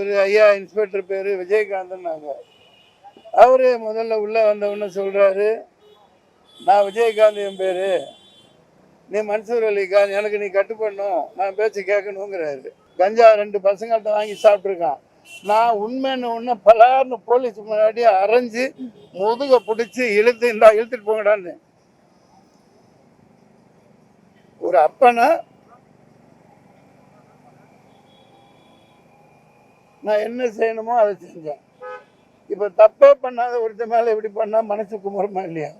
ஒரு ஐயா இன்ஸ்பெக்டர் பேர் விஜயகாந்தன்னாங்க அவர் முதல்ல உள்ளே வந்தவுடனே சொல்கிறாரு நான் விஜயகாந்த் என் பேர். நீ மன்சூர் அலிகான் எனக்கு நீ கட்டுப்படணும். நான் பேச்சு கேட்கணுங்கிறாரு. கஞ்சா ரெண்டு பசங்கள்ட்ட வாங்கி சாப்பிட்ருக்கான் நான் உண்மைன்னு ஒன்று பலார்னு போலீஸ் முன்னாடி அரைஞ்சு முதுக பிடிச்சி இழுத்து இந்தா இழுத்துட்டு போங்கடான்னு. ஒரு அப்பனா நான் என்ன செய்யணுமோ அதை செஞ்சேன். இப்போ தப்பே பண்ணாத ஒருத்த மேலே இப்படி பண்ணால் மனசு குமரமா இல்லையா?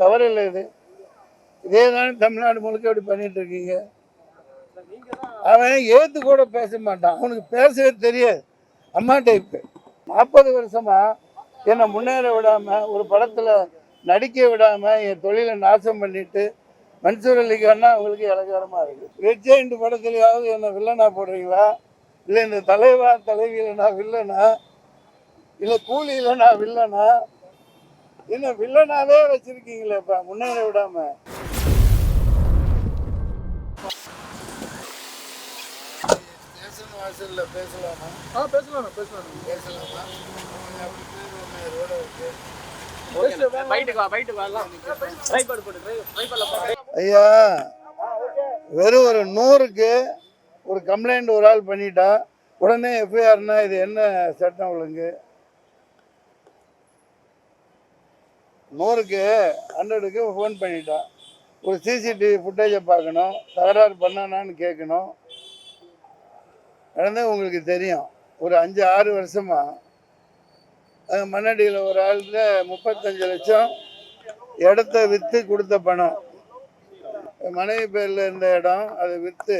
தவறு இல்லை இது. இதே தானே தமிழ்நாடு முழுக்க இப்படி பண்ணிட்டு இருக்கீங்க. அவன் ஏற்று கூட பேச மாட்டான். அவனுக்கு பேசவே தெரியாது. அம்மா டைப்பு நாற்பது வருஷமா என்னை முன்னேற விடாமல் ஒரு படத்தில் நடிக்க விடாமல் என் தொழிலை நாசம் பண்ணிட்டு மன்சூர் அலிகான்னா அவங்களுக்கு இலக்காரமாக இருக்குது ரெட் ஜெயிண்ட் படத்துலையாவது என்னை வில்லனா போடுறீங்களா? இல்லை இந்த தலைவா தலைவியில நான் வில்லனா? இல்லை கூலியில நான் வில்லனா? என்ன வில்லனாவே வச்சிருக்கீங்களேப்பா முன்னேற விடாம? வாசல்ல பேசலாமா? ஆ பேசலாம்? பேசலாம் பேசலாமா ஐயா வெறும் ஒரு நூறுக்கு ஒரு கம்ப்ளைண்ட் ஒரு ஆள் பண்ணிட்டா உடனே எஃப்ஐஆர்னா இது என்ன சட்டம் ஒழுங்கு? நூறுக்கு ஹண்ட்ரடுக்கு ஃபோன் பண்ணிட்டான் ஒரு சிசிடிவி ஃபுட்டேஜை பார்க்கணும் தகராறு பண்ணானான்னு கேட்கணும். நடந்து உங்களுக்கு தெரியும். ஒரு அஞ்சு ஆறு வருஷமா மண்ணடியில் ஒரு ஆளுக்கு முப்பத்தஞ்சு லட்சம் இடத்த விற்று கொடுத்த பணம். மனைவி பேரில் இருந்த இடம் அதை விற்று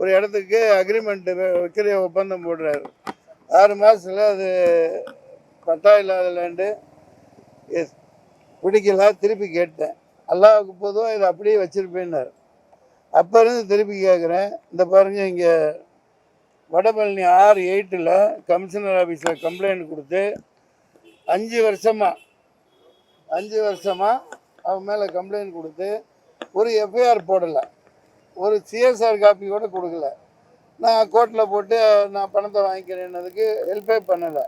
ஒரு இடத்துக்கு அக்ரிமெண்ட்டு விற்கிற ஒப்பந்தம் போடுறாரு. ஆறு மாதத்தில் அது பட்டா இல்லாத லேண்டு எஸ் பிடிக்கல திருப்பி கேட்டேன். அல்லாவுக்கு போதும் இதை அப்படியே வச்சுருப்பேன்னார். அப்போ இருந்து திருப்பி கேட்குறேன் இந்த பாருங்க இங்கே வடபழனி ஆறு எயிட்டில் கமிஷனர் ஆஃபீஸில் கம்ப்ளைண்ட் கொடுத்து அஞ்சு வருஷமாக அஞ்சு வருஷமாக அவன் மேலே கம்ப்ளைண்ட் கொடுத்து ஒரு எஃப்ஐஆர் போடலை. ஒரு சிஎஸ்ஆர் காப்பி கூட கொடுக்கல. நான் கோர்ட்டில் போட்டு நான் பணத்தை வாங்கிக்கிறேன்னதுக்கு ஹெல்ப்பே பண்ணலை.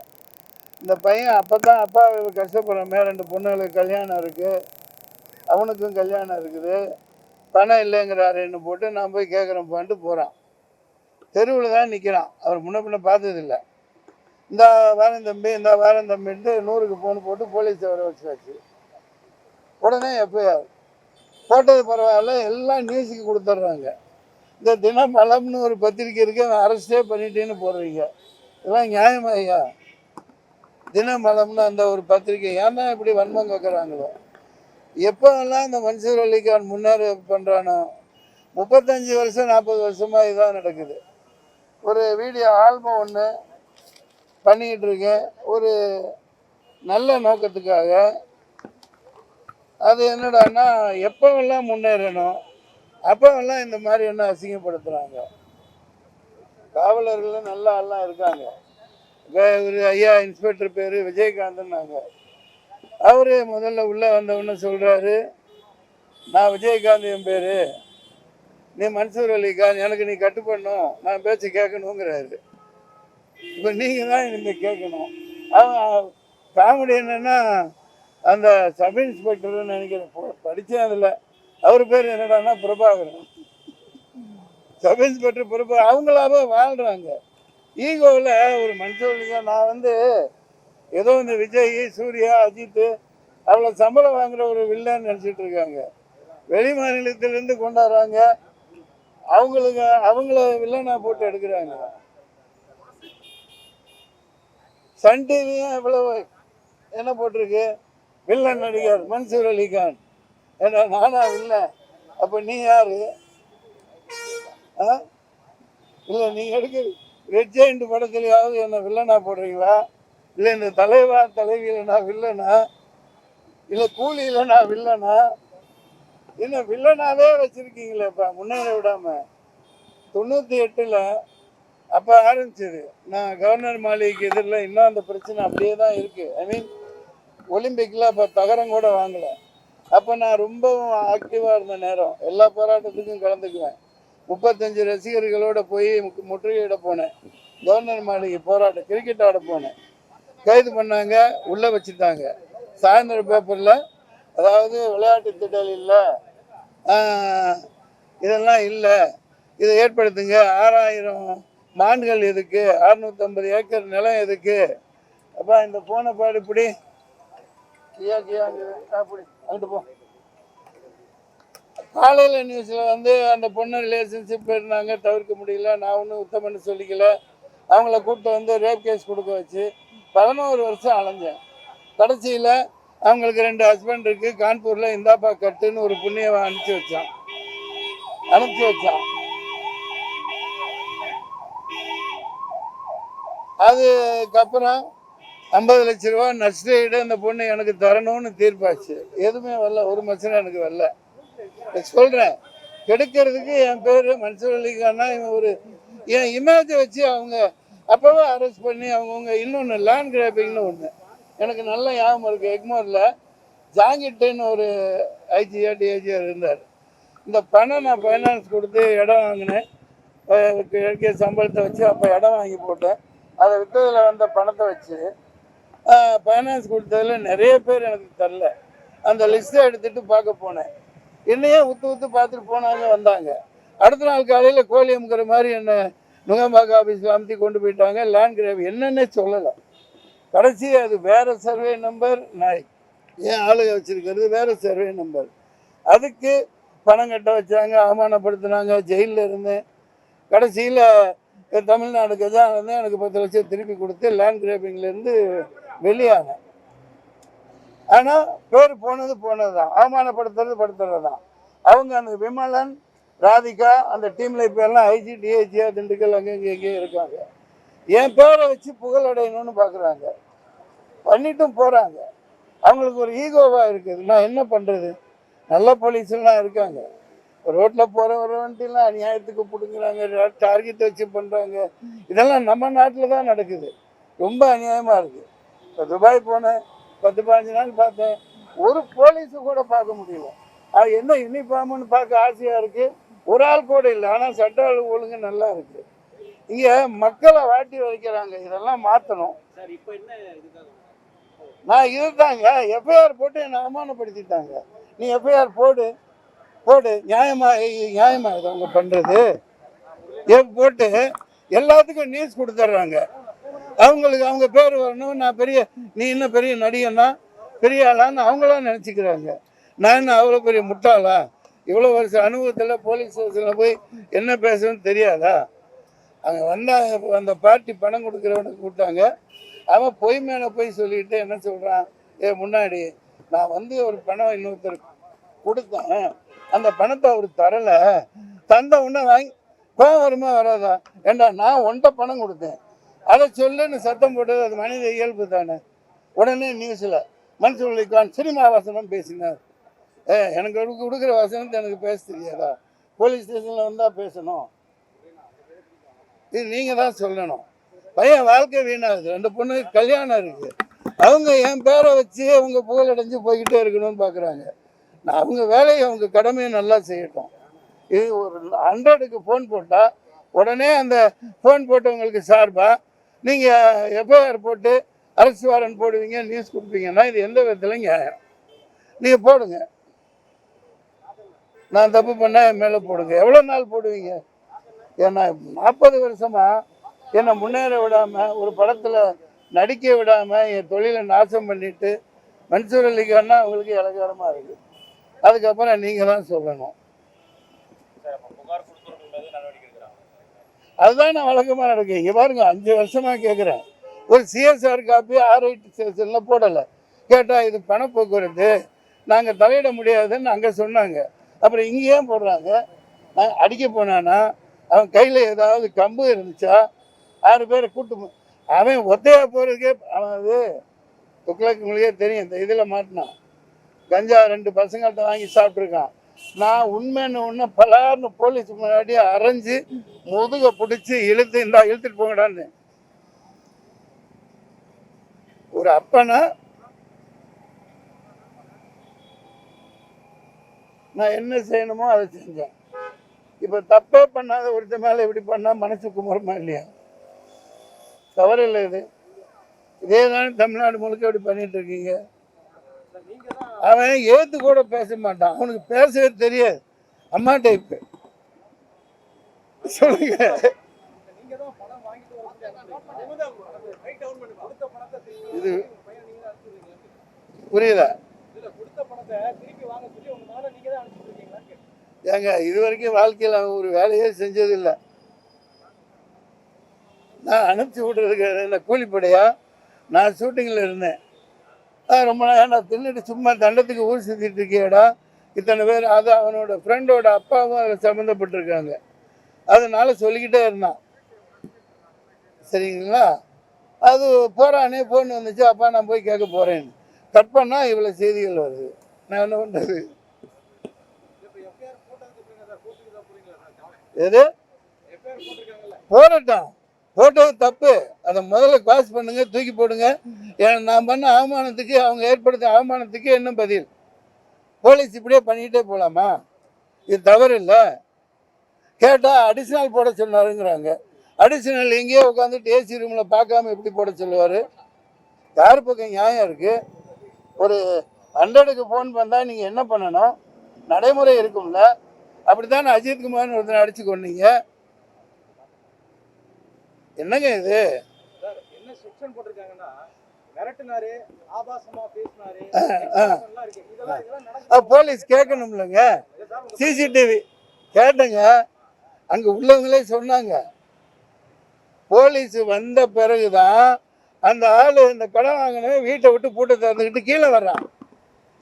இந்த பையன் அப்போ தான் அப்பா கஷ்டப்படுறமே ரெண்டு பொண்ணுங்களுக்கு கல்யாணம் இருக்குது அவனுக்கும் கல்யாணம் இருக்குது. பணம் இல்லைங்கிறாருன்னு போட்டு நான் போய் கேட்குறேன் கேட்குறேன்ப்பான்ட்டு போகிறான் தெருவில் தான் நிற்கிறான் அவர் முன்ன பின்ன பார்த்ததில்ல. இந்த வாரம் தம்பி இந்த வாரம் தம்பின்ட்டு நூறுக்கு ஃபோன் போட்டு போலீஸ் வர வச்சாச்சு. உடனே எஃப்ஐஆர் போட்டது பரவாயில்ல எல்லாம் நியூஸுக்கு கொடுத்துட்றாங்க. இந்த தினமலம்னு ஒரு பத்திரிக்கை இருக்குது அவன் அரெஸ்டே பண்ணிட்டேன்னு போடுறீங்க. இதெல்லாம் நியாயமா ஐயா? தினமலம்னு அந்த ஒரு பத்திரிக்கை ஏன்னா இப்படி வன்மம் கேட்குறாங்களோ எப்போல்லாம் அந்த மன்சூர் அலிகான் முன்னேற பண்ணுறானோ முப்பத்தஞ்சு வருஷம் நாற்பது வருஷமாக இதுதான் நடக்குது. ஒரு வீடியோ ஆல்பம் ஒன்று பண்ணிக்கிட்டு இருக்கேன். ஒரு நல்ல நோக்கத்துக்காக அது என்னடான்னா எப்போவெல்லாம் முன்னேறணும் அப்போவெல்லாம் இந்த மாதிரி என்ன அசிங்கப்படுத்துகிறாங்க காவலர்கள் நல்லா ஆள்லாம் இருக்காங்க. ஒரு ஐயா இன்ஸ்பெக்டர் பேர் விஜயகாந்தன்னாங்க. அவரு முதல்ல உள்ளே வந்தவொடனே சொல்கிறாரு நான் விஜயகாந்த் என் பேர். நீ மன்சூர் அலிகான் எனக்கு நீ கட்டுப்படணும். நான் பேச்சு கேட்கணுங்கிறாரு. இப்போ நீங்கள் தான் இனிமேல் கேட்கணும் அவன் காமெடி என்னென்னா அந்த சப் இன்ஸ்பெக்டர்னு நினைக்கிறேன். போ- அதில். அவர் பேர் என்னடான்னா பிரபாகரன். சப் இன்ஸ்பெக்டர் பிரபா அவங்களாவே வாழ்கிறாங்க ஈகோவில் ஒரு மனுஷனுக்கு நான் வந்து ஏதோ இந்த விஜய் சூர்யா அஜித் அவ்வளோ சம்பளம் வாங்குற ஒரு வில்லன்னு நினச்சிட்டு இருக்காங்க. வெளி மாநிலத்திலேருந்து கொண்டாடுறாங்க. அவங்களுக்கு அவங்கள வில்லனாக போட்டு எடுக்கிறாங்க. சன் டிவியும் இவ்வளோ என்ன போட்டிருக்கு? வில்லன் நடிகர் மன்சூர் அலிகான். ஏன்னா நானா இல்லை அப்போ நீ யாரு? ஆ? இல்லை நீங்கள் எடுக்க ரெட் ஜெயிண்ட் படத்துலையாவது என்ன வில்லனா போடுறீங்களா? இல்லை இந்த தலைவா தலைவியில் நான் வில்லனா? இல்லை கூலியில் நான் வில்லனா? என்ன வில்லனாவே வச்சுருக்கீங்களேப்பா முன்னேற விடாமல் தொண்ணூற்றி எட்டில் அப்போ ஆரம்பிச்சது. நான் கவர்னர் மாளிகைக்கு எதிரில் இன்னும் அந்த பிரச்சனை அப்படியே தான் இருக்குது ஐ மீன் ஒலிம்பிக்கில் அப்போ தகரம் கூட வாங்கலை. அப்போ நான் ரொம்பவும் ஆக்டிவாக இருந்த நேரம். எல்லா போராட்டத்துக்கும் கலந்துக்குவேன். முப்பத்தஞ்சு ரசிகர்களோட போய் முற்றுகையிட போனேன். கவர்னர் மாளிகை போராட்டம் கிரிக்கெட் ஆட போனேன். கைது பண்ணாங்க உள்ளே வச்சுட்டாங்க. சாயந்தரம் பேப்பரில் அதாவது விளையாட்டு திடல் இல்லை இதெல்லாம் இல்லை இதை ஏற்படுத்துங்க. ஆறாயிரம் மான்கள் எதுக்கு? அறுநூத்தம்பது ஏக்கர் நிலம் எதுக்கு? அப்போ இந்த போன பாடு இப்படி கியா கியா அப்படி அங்கிட்டு போ. காலையில் நியூஸில் வந்து அந்த பொண்ணு ரிலேஷன்ஷிப் இருந்தாங்க தவிர்க்க முடியல. நான் ஒன்றும் உத்தமன்னு சொல்லிக்கல. அவங்கள கூப்பிட்டு வந்து ரேப் கேஸ் கொடுக்க வச்சு பதினோரு வருஷம் அலைஞ்சேன். கடைசியில் அவங்களுக்கு ரெண்டு ஹஸ்பண்ட் இருக்குது கான்பூரில் இந்தாப்பா கட்டுன்னு ஒரு புண்ணியவன் அனுப்பிச்சி வச்சான். அனுப்பிச்சி வச்சான். அதுக்கப்புறம் ஐம்பது லட்ச ரூபா நஷ்டஈடு அந்த பொண்ணு எனக்கு தரணும்னு தீர்ப்பாச்சு. எதுவுமே வரல ஒரு மச்சரம் எனக்கு வரல. சொல்கிறேன் கெடுக்கிறதுக்கு என் பேர் மன்சூர் அலிகானா இவன் ஒரு என் இமேஜை வச்சு அவங்க அப்போவே அரெஸ்ட் பண்ணி அவங்கவுங்க இன்னொன்று லேண்ட் கிராப்பிங்னு ஒன்று எனக்கு நல்ல ஞாபகம் இருக்குது எக்மோரில் ஜாங்கிட்டுன்னு ஒரு ஐஜியா டிஐஜிஆ இருந்தார். இந்த பணம் நான் ஃபைனான்ஸ் கொடுத்து இடம் வாங்கினேன். அஹ் கிடைக்கிற சம்பளத்தை வச்சு அப்போ இடம் வாங்கி போட்டேன். அதை விற்றதில் வந்த பணத்தை வச்சு ஃபைனான்ஸ் கொடுத்ததுல நிறைய பேர் எனக்கு தரல. அந்த லிஸ்ட்டை எடுத்துகிட்டு பார்க்க போனேன். என்னையே உத்து உத்து பார்த்துட்டு போனாங்க வந்தாங்க. அடுத்த நாள் காலையில் கோழியம்ங்கிற மாதிரி என்னை நுங்கம்பாக்க ஆஃபீஸில் அமுத்தி கொண்டு போயிட்டாங்க. லேண்ட் கிரேவ் என்னென்ன சொல்லலை. கடைசி அது வேறு சர்வே நம்பர் நான் ஏன் ஆளுக வச்சுருக்கிறது வேறு சர்வே நம்பர் அதுக்கு பணம் கட்ட வச்சாங்க அவமானப்படுத்தினாங்க ஜெயிலில் இருந்தேன். கடைசியில் தமிழ்நாடு கஜானா வந்து எனக்கு பத்து லட்சம் திருப்பி கொடுத்து லேண்ட் கிரேப்பிங்லேருந்து வெளியாங்க ஆனால் பேர் போனது போனது தான் அவமானப்படுத்துறது படுத்துறது தான் அவங்க அந்த விமலன் ராதிகா அந்த டீமில் இப்போ எல்லாம் ஐஜி டிஐஜியா திண்டுக்கல் அங்கே இங்கே எங்கேயும் இருக்காங்க. என் பேரை வச்சு புகழ் அடையணும்னு பார்க்குறாங்க பண்ணிட்டும் போகிறாங்க அவங்களுக்கு ஒரு ஈகோவாக இருக்குது. நான் என்ன பண்ணுறது நல்ல போலீஸ்லாம் இருக்காங்க. ரோட்டில் போகிற வர வண்டிலாம் அநியாயத்துக்கு பிடுங்குறாங்க. டார்கெட் வச்சு பண்ணுறாங்க இதெல்லாம் நம்ம நாட்டில் தான் நடக்குது. ரொம்ப அநியாயமாக இருக்குது இப்போ துபாய் போனேன். பத்து பதினஞ்சு நாள் பார்த்தேன். ஒரு போலீஸு கூட பார்க்க முடியல. அது என்ன யூனிஃபார்ம்னு பார்க்க ஆசையாக இருக்குது ஒரு ஆள் கூட இல்லை. ஆனால் சட்ட ஒழுங்கு நல்லா இருக்குது இங்கே மக்களை வாட்டி வைக்கிறாங்க இதெல்லாம் மாற்றணும் நான் இதுதாங்க. எஃப்ஐஆர் போட்டு என்னை அவமானப்படுத்திட்டாங்க. நீ எஃப்ஐஆர் போடு. போடு. நியாயமா இ- நியாயமா இது அவங்க பண்ணுறது போட்டு எல்லாத்துக்கும் நியூஸ் கொடுத்துட்றாங்க. அவங்களுக்கு அவங்க பேர் வரணும் நான் பெரிய நீ என்ன பெரிய நடிகனா பெரிய ஆளான்னு அவங்களாம் நினச்சிக்கிறாங்க. நான் என்ன அவ்வளோ பெரிய முட்டாளா? இவ்வளோ வருஷம் அனுபவத்தில் போலீஸ் ஸ்டேஷனில் போய் என்ன பேசணும்னு தெரியாதா? அங்கே வந்தாங்க அந்த பார்ட்டி பணம் கொடுக்குறவனுக்கு கூப்பிட்டாங்க. அவன் பொய் மேலே போய் சொல்லிட்டு என்ன சொல்கிறான் ஏ முன்னாடி நான் வந்து ஒரு பணம் இன்னொருத்தருக்கு கொடுத்தேன். அந்த பணத்தை அவர் தரலை. தந்த உடனே வாங்கி கோவம் வருமா வராதா? ஏண்டா நான் ஒன்றை பணம் கொடுத்தேன். அதை சொல்லுன்னு சத்தம் போட்டது அது மனித இயல்பு தானே. உடனே நியூஸில் மனுஷன் சினிமா வசனம் பேசினார். ஏ எனக்கு கொடுக்குற வசனத்தை எனக்கு பேச தெரியாதா? போலீஸ் ஸ்டேஷனில் வந்தால் பேசணும். இது நீங்கள் தான் சொல்லணும். பையன் வாழ்க்கை வீணாகுது. அந்த பொண்ணுக்கு கல்யாணம் இருக்குது அவங்க என் பேரை வச்சு அவங்க புகழடைஞ்சு போய்கிட்டே இருக்கணும்னு பார்க்குறாங்க நான் அவங்க வேலையை அவங்க கடமையை நல்லா செய்யட்டும். இது ஒரு ஹண்ட்ரடுக்கு ஃபோன் போட்டால் உடனே அந்த ஃபோன் போட்டவங்களுக்கு சார்பாக நீங்கள் எஃப்ஐஆர் போட்டு அரசு வாரன் போடுவீங்க நியூஸ் கொடுப்பீங்கன்னா இது எந்த விதத்தில் நியாயம். நீங்கள் போடுங்க. நான் தப்பு பண்ணால் என் மேலே போடுங்க. எவ்வளோ நாள் போடுவீங்க? ஏன்னா நாற்பது வருஷமாக என்னை முன்னேற விடாமல் ஒரு படத்தில் நடிக்க விடாமல் என் தொழிலை நாசம் பண்ணிவிட்டு மன்சூர் அலிகான்னா அவங்களுக்கு இலகாரமாக இருக்குது அதுக்கப்புறம் நீங்கள் தான் சொல்லணும் சார் அப்போ புகார் கொடுத்தவர்கள் மீது நடவடிக்கை எடுக்கிறாங்க அதுதான் நான் வழக்கமாக நடக்கும் இங்கே பாருங்க அஞ்சு வருஷமாக கேட்குறேன் ஒரு சிஎஸ்ஆர் காப்பி ஆர்ஐடி ஸ்டேஷனில் போடலை. கேட்டால் இது பண போக்குவரத்து நாங்கள் தலையிட முடியாதுன்னு அங்கே சொன்னாங்க. அப்புறம் இங்கே ஏன் போடுறாங்க? நான் அடிக்க போனானா? அவன் கையில் ஏதாவது கம்பு இருந்துச்சா? ஆறு பேரை கூட்டு அவன் ஒத்தையாக போகிறதுக்கே அவன் அது துக்ளக்கு மொழியே தெரியும். இந்த இதில் மாட்டினான். கஞ்சா ரெண்டு பசங்கள்கிட்ட வாங்கி சாப்பிட்ருக்கான் நான் உண்மைன்னு ஒன்று பலார்னு போலீஸ் முன்னாடி அரைஞ்சு முதுக பிடிச்சி இழுத்து இந்தா இழுத்துட்டு போங்கடான்னு. ஒரு அப்பனா நான் என்ன செய்யணுமோ அதை செஞ்சேன். இப்போ தப்பே பண்ணாத ஒருத்த மேலே இப்படி பண்ணால் மனசு குமரமா இல்லையா? தவறு இல்லை இது. இதே தானே தமிழ்நாடு முழுக்க இப்படி பண்ணிகிட்டு இருக்கீங்க. அவன் ஏத்து கூட பேச மாட்டான். அவனுக்கு பேசவே தெரியாது. அம்மா டைப் சொல்லுங்க. இது புரியுதா? ஏங்க இது வரைக்கும் வாழ்க்கையில் அவன் ஒரு வேலையே செஞ்சதில்லை. நான் அனுப்பிச்சி விட்றதுக்கு என்ன கூலிப்படையா நான் ஷூட்டிங்கில் இருந்தேன். ரொம்ப நேரம் நான் தின்னுட்டு சும்மா தண்டத்துக்கு ஊர் சுற்றிட்டு இருக்கியடா? இத்தனை பேர் அது அவனோட ஃப்ரெண்டோட அப்பாவும் அதில் சம்மந்தப்பட்டிருக்காங்க. அதனால சொல்லிக்கிட்டே இருந்தான். சரிங்களா? அது போகிறானே ஃபோன் வந்துச்சு. அப்பா நான் போய் கேட்க போகிறேன்னு கட் பண்ணால் இவ்வளோ செய்திகள் வருது. நான் என்ன பண்ணுறது எது? போறட்டான் போடட்டும். போட்டது தப்பு. அதை முதல்ல பாஸ் பண்ணுங்க தூக்கி போடுங்க. ஏன்னா நான் பண்ண அவமானத்துக்கு அவங்க ஏற்படுத்த அவமானத்துக்கு என்ன பதில்? போலீஸ் இப்படியே பண்ணிக்கிட்டே போகலாமா இது தவறு இல்லை கேட்டால் அடிஷ்னல் போட சொன்னாருங்கிறாங்க. அடிஷ்னல் எங்கேயோ உட்காந்துட்டு ஏசி ரூமில் பார்க்காம எப்படி போட சொல்லுவார்? யார் பக்கம் நியாயம் இருக்குது ஒரு ஹண்ட்ரடுக்கு ஃபோன் பண்ணால் நீங்கள் என்ன பண்ணணும்? நடைமுறை இருக்கும்ல. அப்படி தானே அஜித்குமார்னு ஒருத்தனை அடிச்சு கொண்டீங்க என்னங்க இது? என்ன செக்ஷன் போட்டிருக்காங்கன்னா போலீஸ் கேட்கணும்லங்க. சிசிடிவி கேட்டங்க. அங்கே உள்ளவங்களே சொன்னாங்க. போலீஸ் வந்த பிறகுதான் அந்த ஆள் இந்த கடன் வாங்கினவன் வீட்டை விட்டு பூட்டை திறந்துக்கிட்டு கீழே வர்றான்.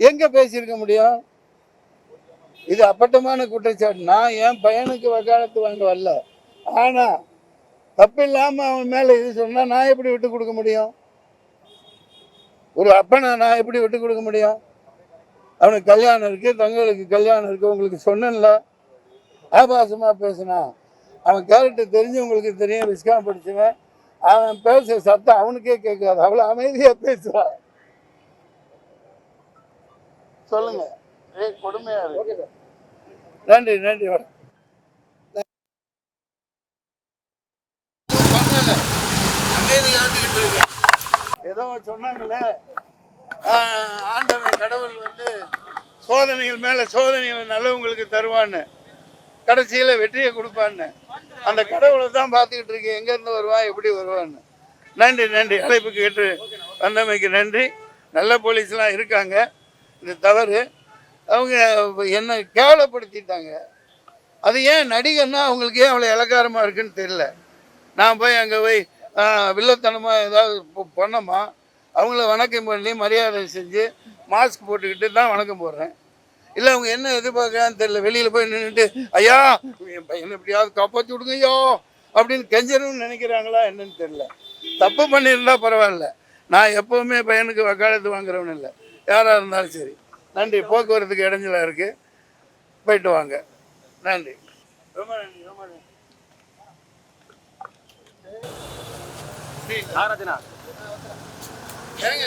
எங்கே பேசியிருக்க முடியும்? இது அப்பட்டமான குற்றச்சாட்டு. நான் என் பையனுக்கு வக்காலத்து வாங்க வரல. ஆனால் தப்பு இல்லாமல் அவன் மேலே இது சொன்னால் நான் எப்படி விட்டு கொடுக்க முடியும்? ஒரு அப்பனை நான் எப்படி விட்டு கொடுக்க முடியும்? அவனுக்கு கல்யாணம் இருக்குது தங்களுக்கு கல்யாணம் இருக்குது உங்களுக்கு சொன்னேன்ல. ஆபாசமாக பேசினான் அவன் கேரக்டர் தெரிஞ்சு உங்களுக்கு தெரியும் விஸ்காம் படிச்சவன். அவன் பேச சத்தம் அவனுக்கே கேட்காது. அவ்வளோ அமைதியாக பேசுவான் சொல்லுங்க. ஏய் கொடுமையா இருக்கு. நன்றி நன்றி வணக்கம். ஏதோ சொன்னாங்களே. ஆஹ், ஆண்டவன் கடவுள் வந்து சோதனைகள் மேல சோதனைகள் நல்லவங்களுக்கு தருவான்னு. கடைசியில் வெற்றியை கொடுப்பான்னு. அந்த கடவுளை தான் பார்த்துக்கிட்டு இருக்கேன். எங்கேருந்து வருவான் எப்படி வருவான்னு. நன்றி நன்றி. அழைப்பு கேட்டு வந்தமைக்கு நன்றி. நல்ல போலீஸ்லாம் இருக்காங்க. இது தவறு. அவங்க என்னை கேவலப்படுத்திட்டாங்க. அது ஏன் நடிகர்னா அவங்களுக்கு ஏன் அவ்வளோ இலக்காரமாக இருக்குன்னு தெரியல. நான் போய் அங்கே போய் வில்லத்தனமாக ஏதாவது பண்ணோமா? அவங்கள வணக்கம் பண்ணி மரியாதை செஞ்சு மாஸ்க் போட்டுக்கிட்டு தான் வணக்கம் போடுறேன். இல்லை அவங்க என்ன எதிர்பார்க்குறான்னு தெரியல. வெளியில் போய் நின்றுட்டு ஐயா என் பையனை எப்படியாவது காப்பாற்றி விடுங்க ஐயோ அப்படின்னு கெஞ்சணும்னு நினைக்கிறாங்களா என்னன்னு தெரியல. தப்பு பண்ணியிருந்தா பரவாயில்ல. நான் எப்போவுமே பையனுக்கு வக்காலத்து வாங்குறவன் இல்லை. யாராக இருந்தாலும் சரி. நன்றி. போக்குவரத்துக்கு இடைஞ்சலாக இருக்குது போயிட்டு வாங்க. நன்றி. ரொம்ப நன்றி ரொம்ப நன்றி. நாகராஜனா ஏங்க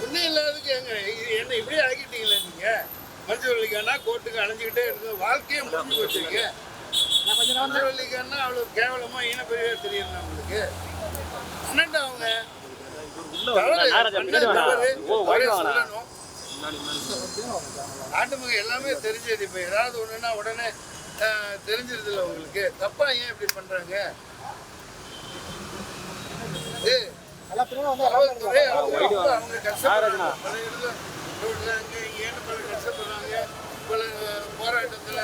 ஒன்றும் இல்லாததுக்கு ஏங்க இது என்ன இப்படியே ஆக்கிட்டீங்களே நீங்கள் மஞ்சள்வள்ளிக்கானா கோர்ட்டுக்கு அலைஞ்சிக்கிட்டே இருக்கு வாழ்க்கையே முடிஞ்சு போச்சுங்க மஞ்சள்வள்ளிக்கானா அவ்வளோ கேவலமாக ஈனப்பெரிய தெரியும் உங்களுக்கு? அண்ணன்டா அவங்க? தவறு, பண்ண தவறு, தவறை சொல்லணும். நாட்டு மகன் எல்லாமே தெரிஞ்சது இப்போ. ஏதாவது ஒன்றுனா உடனே அஹ், தெரிஞ்சிருதுல்ல உங்களுக்கு. தப்பா ஏன் இப்படி பண்ணுறாங்க ஏய் காவல்துறை அவங்க ரொம்ப அவங்க கஷ்டப்படுறாங்க. பல இடத்துல ரோட்ல அங்க இங்கேன்னு பல கஷ்டப்படுறாங்க. பல போராட்டத்தில்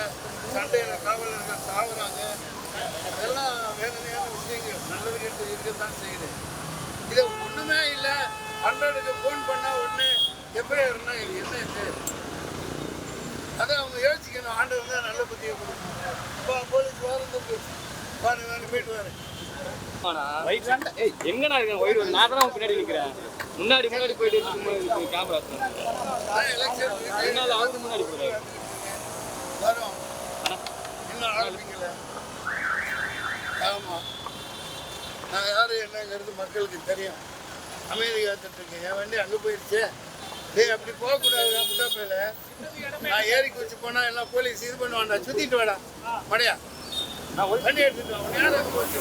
சண்டையில காவலர்கள் சாவுறாங்க. இதெல்லாம் வேதனையான விஷயங்கள். நல்லது கெட்டது இருக்கத்தான் செய்யுது. இது ஒன்றுமே இல்லை 100 ஃபோன் phone பண்ணா உடனே எப்படியாருன்னா இது என்ன இது? அதை அவங்க யோசிக்கணும். ஆண்டு தான் நல்ல புத்தியை கொடுக்கணும். அப்பா, போலீஸ் வாரத்துக்கு வாரு, வாரு, போயிட்டு வாரு. எங்கண்ணா இருக்கேன் ஒயிட் நான் தான் பின்னாடி நிக்கிறேன் முன்னாடி முன்னாடி போயிட்டு சும்மா கேமரா இருக்கு. ஆளுக்கு முன்னாடி இன்னும் ஆரம்பிக்கல ஆமாம் நான் யார் என்னங்கிறது மக்களுக்கு தெரியும் அமைதி காத்துட்டு இருக்கேன் என் வண்டி அங்கே போயிடுச்சு டேய் அப்படி போகக்கூடாது முட்டாப்பையில் நான் ஏறி குச்சி போனால் எல்லாம் போலீஸ் இது பண்ணுவான்டா சுற்றிட்டு வாடா மடையா வண்டி எடுத்துட்டு வா. போச்சு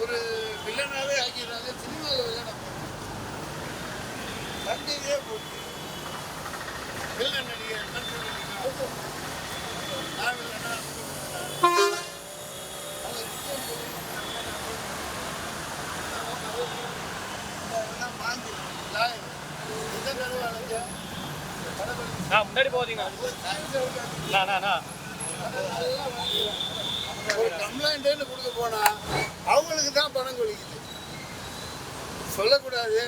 ஒரு வில்லனாவே ஆக்கிடுறாங்க சினிமாவில் வில்லனம் தந்தையே போட்டு வில்லன் நடிகர் நான் வில்லனா லாயம் எந்த கருவாளைங்க? நான் முன்னாடி போதீங்க ஒரு கம்ப்ளைண்ட்னு கொடுக்க போனா அவங்களுக்கு தான் பணம் கொலிக்குது சொல்லக்கூடாது.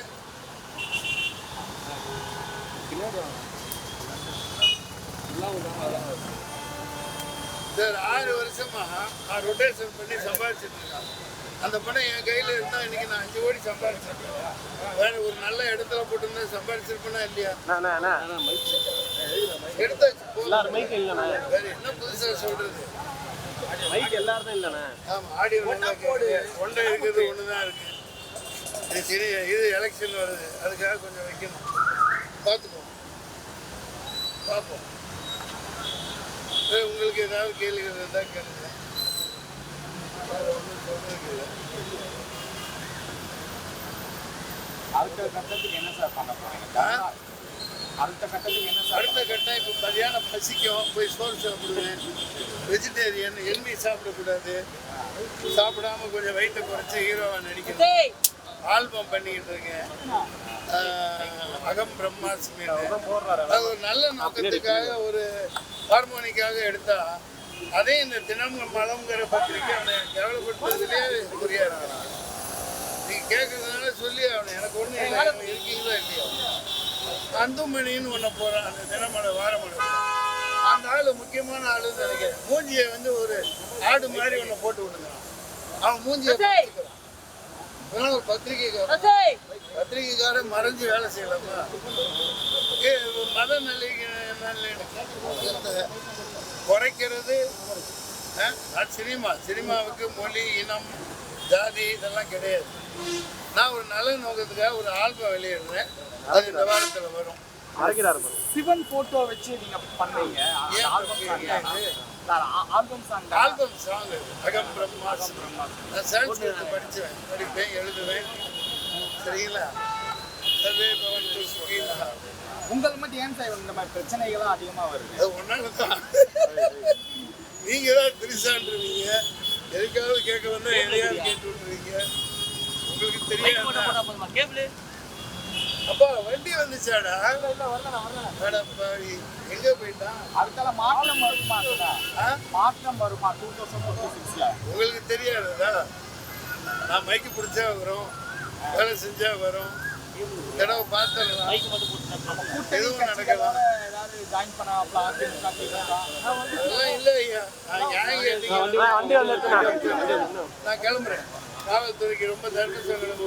சார் ஆறு வருஷமா நான் ரொட்டேஷன் பண்ணி சம்பாதிச்சிட்டு இருக்கேன் அந்த பணம் என் கையில் இருந்தால் இன்னைக்கு நான் அஞ்சு கோடி சம்பாதிச்சிருக்கேன். வேற ஒரு நல்ல இடத்துல போட்டிருந்தா சம்பாதிச்சிருப்பேனா இல்லையா? எடுத்தாச்சு. வேற என்ன புதுசாக சொல்றது? மைக் எல்லாரும் இல்லைண்ணே. ஆமா ஆடியோ ஒன்றை இருக்குது ஒன்று தான் இருக்கு. இது சரி இது எலெக்ஷன் வருது. அதுக்காக கொஞ்சம் வைக்கணும். பார்த்துப்போம். பார்ப்போம். சரி, உங்களுக்கு ஏதாவது கேள்விகள் இருந்தால் கேளுங்க. வேற இல்லை. அடுத்த கட்டத்துக்கு என்ன சார் பண்ண போறீங்க? அடுத்த கட்டத்துக்கு என்ன சார்? அடுத்த கட்டம் இப்போ மதியானம் பசிக்கும் போய் சோறு சாப்பிடுவேன் வெஜிடேரியன் எண்ணி சாப்பிடக்கூடாது. சாப்பிடாம கொஞ்சம் வெயிட்டை குறைச்சி ஹீரோவாக நடிக்கணும். ஆல்பம் பண்ணிக்கிட்டு இருக்கேன். அகம் பிரம்மாஸ்மி அது ஒரு நல்ல நோக்கத்துக்காக ஒரு ஹார்மோனிக்காக எடுத்தா அதே இந்த தினமும் மலம்ங்கிற பத்திரிக்கை அவனை கேவலப்படுத்துறதுலேயே குறியா இருக்கிறான் நீங்க கேட்கறதுனால சொல்லி அவனை எனக்கு அவன் இருக்கீங்களோ இல்லையோ. அந்துமணின்னு ஒன்று போகிறான் அந்த தினமலை வாரமலை. அந்த ஆள் முக்கியமான ஆளுன்னு நினைக்கிறேன். மூஞ்சியை வந்து ஒரு ஆடு மாதிரி ஒன்று போட்டு விடுங்கிறான் அவன் மூஞ்சியை இதெல்லாம் ஒரு பத்திரிகைக்காரன். பத்திரிகைக்காரன் மறைஞ்சு வேலை செய்யலாமா? மத நல்லிணக்கத்தை குறைக்கிறது சினிமா. சினிமாவுக்கு மொழி இனம் ஜாதி இதெல்லாம் கிடையாது. நான் ஒரு நல்ல நோக்கத்துக்காக ஒரு ஆல்பம் வெளியிடுறேன். அது இந்த வாரத்தில் வரும். சிவன் போட்டோ வச்சு நீங்க பண்ணீங்க. ஆல்பம் சாங் ஆல்பம் சாங் அகம் பிரம்மாஸ். நான் சான்ஸ்கிரிட் படிச்சுவேன் படிப்பேன் எழுதுவேன். சரிங்களா? சர்வே பவன் உங்கள் மட்டும் ஏன் சார் இந்த மாதிரி பிரச்சனைகள்லாம் அதிகமா வருது? அது ஒன்னால தான் நீங்க தான் திருசான்றீங்க. எதுக்காவது கேட்க வந்தா எதையாவது கேட்டு விட்டுறீங்க உங்களுக்கு தெரியாது? அப்பா வண்டி வந்துச்சாடா? எங்க போயிட்டான்? அதுக்கெல்லாம் மாற்றம் வருமா? மாற்றம் வருமா? டூ தௌசண்ட் சிக்ஸ்ல? உங்களுக்கு தெரியாததா? நான் மைக்கு பிடிச்சா வரும். வேலை செஞ்சா வரும். தடவை பார்த்துடலாம். எதுவும் நடக்கலாம் ஜாயின் பண்ண அதிமுக இல்லை ஐயா நான் ஏன் கேட்டீங்க வண்டி வந்து நான் கிளம்புறேன் காவல்துறைக்கு ரொம்ப தர்ம சங்கடம்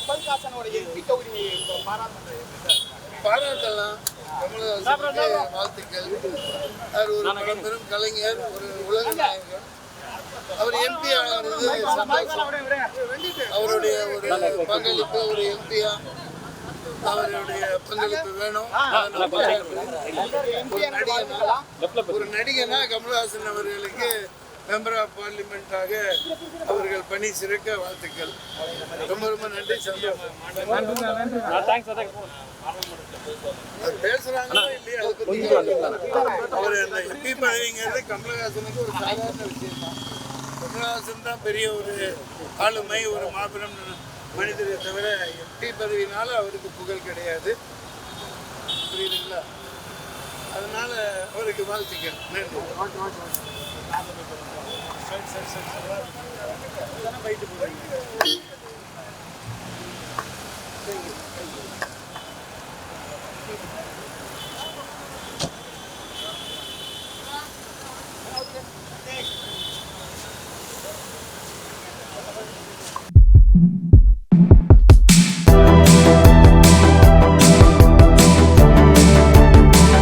கமல்ஹாசனோட எம்பி தொகுதி பாராளுமன்ற பாராட்டலாம் கமலஹாசனுக்கு வாழ்த்துக்கள் அவர் ஒரு பழம்பெரும் கலைஞர் ஒரு உலக நாயகர் அவர் எம்பி சந்தோஷம் அவருடைய ஒரு பங்களிப்பு ஒரு எம்பியா அவருடைய பங்களிப்பு வேணும். ஒரு நடிகனா ஒரு நடிகனா கமலஹாசன் அவர்களுக்கு மெம்பர் ஆஃப் பார்லிமெண்ட்டாக அவர்கள் பணி சிறக்க வாழ்த்துக்கள் ரொம்ப ரொம்ப நன்றி பேசுறாங்களோ இல்லையா. அவர் எம்பி பதவிங்கிறது கமலஹாசனுக்கு ஒரு சாதாரண விஷயம் தான் கமலஹாசன் தான் பெரிய ஒரு ஆளுமை ஒரு மாபெரும் மனிதரை தவிர எம்பி பதவினால அவருக்கு புகழ் கிடையாது. புரியுதுங்களா? அதனால அவருக்கு வாழ்த்துக்கள். நன்றி. சரி சரி சரி சரி.